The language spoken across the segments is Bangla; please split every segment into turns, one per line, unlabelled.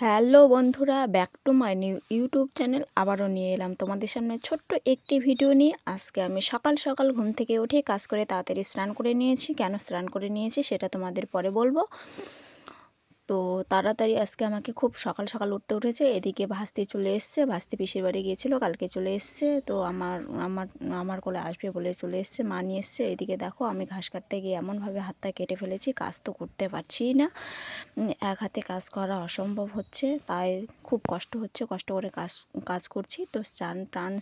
হ্যালো বন্ধুরা, back to my new YouTube channel আবারও নিয়ে এলাম তোমাদের সামনে ছোট্ট একটি ভিডিও নিয়ে। আজকে আমি সকাল সকাল ঘুম থেকে উঠে কাজ করে তাড়াতাড়ি স্নান করে নিয়েছি। কেন স্নান করে নিয়েছি সেটা তোমাদের পরে বলব। তো তাড়াতাড়ি আজকে আমাকে খুব সকাল সকাল উঠতে উঠেছে। এদিকে ভাস্তি চলে এসছে। ভাস্তি পিসির বাড়ি গিয়েছিল, কালকে চলে এসছে। তো আমার আমার আমার কোলে আসবে বলে চলে এসছে, মা নিয়ে এসছে। এদিকে দেখো, আমি ঘাস কাটতে গিয়ে এমনভাবে হাতটা কেটে ফেলেছি, কাজ তো করতে পারছি না। এক হাতে কাজ করা অসম্ভব হচ্ছে, তাই খুব কষ্ট হচ্ছে, কষ্ট করে কাজ কাজ করছি। তো স্নান টান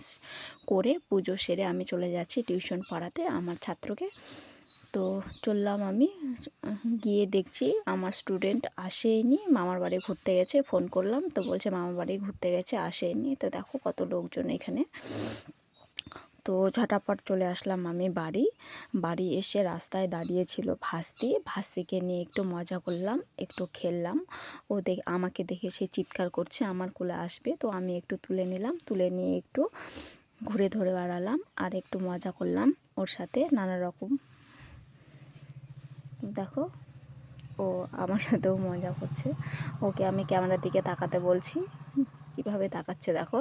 করে পুজো সেরে আমি চলে যাচ্ছি টিউশন পড়াতে। আমার ছাত্রকে তো চললাম আমি গিয়ে দেখছি আমার স্টুডেন্ট আসেনি, মামার বাড়ি ঘুরতে গেছে ফোন করলাম, তো বলছে মামার বাড়ি ঘুরতে গেছে, আসেনি। তো দেখো কত লোকজন এখানে। তো ঝটাপট চলে আসলাম আমি বাড়ি। বাড়ি এসে রাস্তায় দাঁড়িয়েছিল ভাস্তি। ভাস্তিকে নিয়ে একটু মজা করলাম, একটু খেললাম। ও দেখ, আমাকে দেখে সে চিৎকার করছে, আমার কোলে আসবে। তো আমি একটু তুলে নিলাম, তুলে নিয়ে একটু ঘুরে ধরে বেড়ালাম, আর একটু মজা করলাম ওর সাথে নানা রকম। দেখো, ও আমার সাথেও মজা করছে। ওকে আমি ক্যামেরার দিকে তাকাতে বলছি, কীভাবে তাকাচ্ছে দেখো।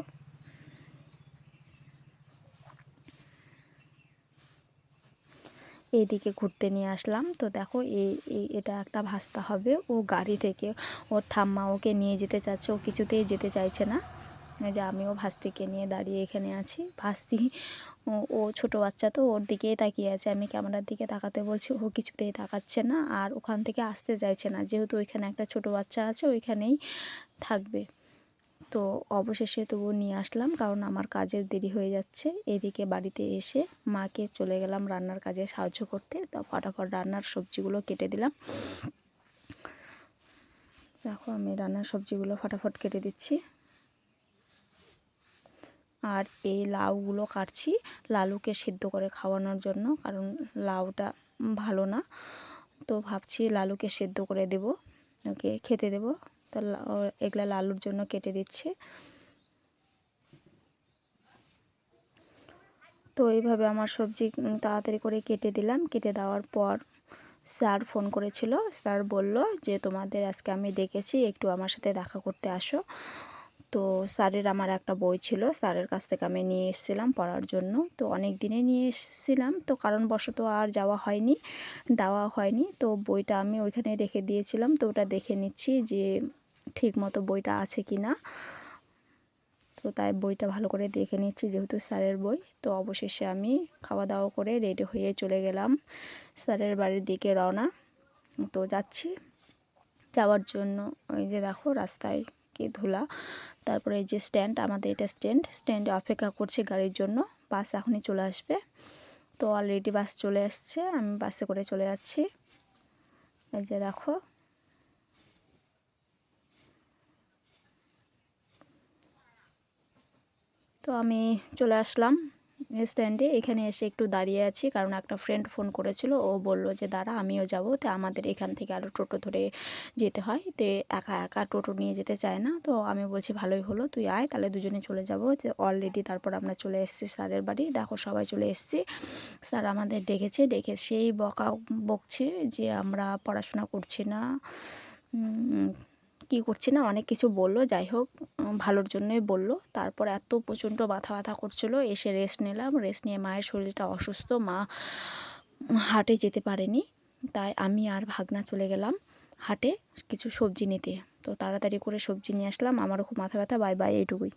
এইদিকে ঘুরতে নিয়ে আসলাম। তো দেখো, এই এটা একটা ভাস্তা হবে। ও গাড়ি থেকে, ওর ঠাম্মা ওকে নিয়ে যেতে চাচ্ছে, ও কিছুতেই যেতে চাইছে না। যে আমিও ভাস্তিকে নিয়ে দাঁড়িয়ে এখানে আছি। ভাস্তি, ও ছোট বাচ্চা তো, ওর দিকেই তাকিয়ে আছে। আমি ক্যামেরার দিকে তাকাতে বলছি, ও কিছুতেই তাকাচ্ছে না আর ওখান থেকে আসতে চাইছে না। যেহেতু ওইখানে একটা ছোট বাচ্চা আছে, ওইখানেই থাকবে। তো অবশেষে তবু নিয়ে আসলাম, কারণ আমার কাজের দেরি হয়ে যাচ্ছে। এদিকে বাড়িতে এসে মাকে চলে গেলাম রান্নার কাজে সাহায্য করতে। তো ফটাফট রান্নার সবজিগুলো কেটে দিলাম। দেখো, আমি রান্নার সবজিগুলো ফটাফট কেটে দিচ্ছি। আর এই লাউগুলো কাটছি লালুকে সিদ্ধ করে খাওয়ানোর জন্য, কারণ লাউটা ভালো না। তো ভাবছি লালুকে সেদ্ধ করে দেব, ওকে খেতে দেব। তো এগুলা লালুর জন্য কেটে দিচ্ছে। তো এইভাবে আমার সবজি তাড়াতাড়ি করে কেটে দিলাম। কেটে দেওয়ার পর স্যার ফোন করেছিল। স্যার বলল যে, তোমাদের আজকে আমি ডেকেছি, একটু আমার সাথে দেখা করতে আসো। তো স্যারের আমার একটা বই ছিল, স্যারের কাছ থেকে আমি নিয়ে এসেছিলাম পড়ার জন্য। তো অনেক দিনে নিয়ে এসেছিলাম, তো কারণবশত আর যাওয়া হয়নি, দেওয়া হয়নি। তো বইটা আমি ওইখানে রেখে দিয়েছিলাম, তো ওটা দেখে নিচ্ছি যে ঠিক মতো বইটা আছে কি না তো তাই বইটা ভালো করে দেখে নিচ্ছি যেহেতু স্যারের বই। তো অবশেষে আমি খাওয়া দাওয়া করে রেডি হয়ে চলে গেলাম স্যারের বাড়ির দিকে রওনা। তো যাচ্ছি, যাওয়ার জন্য ওই যে দেখো রাস্তায়। কি ধুলা। তারপরে যে স্ট্যান্ড আমাদের এটা স্ট্যান্ড স্ট্যান্ডে অপেক্ষা করছে গাড়ির জন্য। বাস এখনই চলে আসবে। তো অলরেডি বাস চলে আসছে। আমি বাসে করে চলে যাচ্ছি। এই যে দেখো। তো আমি চলে আসলাম। স্ট্যান্ডে এখানে এসে একটু দাঁড়িয়ে আছি। কারণ একটা ফ্রেন্ড ফোন করেছিল, ও বলল যে, দাঁড়া, আমিও যাব। তো আমাদের এখান থেকে আরও টোটো ধরে যেতে হয়। তো একা একা টোটো নিয়ে যেতে চায় না। তো আমি বলছি, ভালোই হলো, তুই আয়, তাহলে দুজনে চলে যাব। অলরেডি তারপর আমরা চলে এসেছি স্যারের বাড়ি। দেখো, সবাই চলে এসেছি। স্যার আমাদের ডেকেছে, ডেকে সেই বকা বকছে যে, আমরা পড়াশোনা করছি না। কি করছে না, অনেক কিছু বলল। যাই হোক ভালোর জন্যই বলল। তারপর এত প্রচণ্ড মাথা ব্যথা করছিল, এসে রেস্ট নিলাম। রেস্ট নিয়ে মায়ের শরীরটা অসুস্থ। মা হাটে যেতে পারেনি। তাই আমি আর ভাগনা চলে গেলাম হাটে কিছু সবজি নিতে। তো তাড়াতাড়ি করে সবজি নিয়ে আসলাম। আমারও খুব মাথা ব্যথা। বাই বাই, এইটুকুই।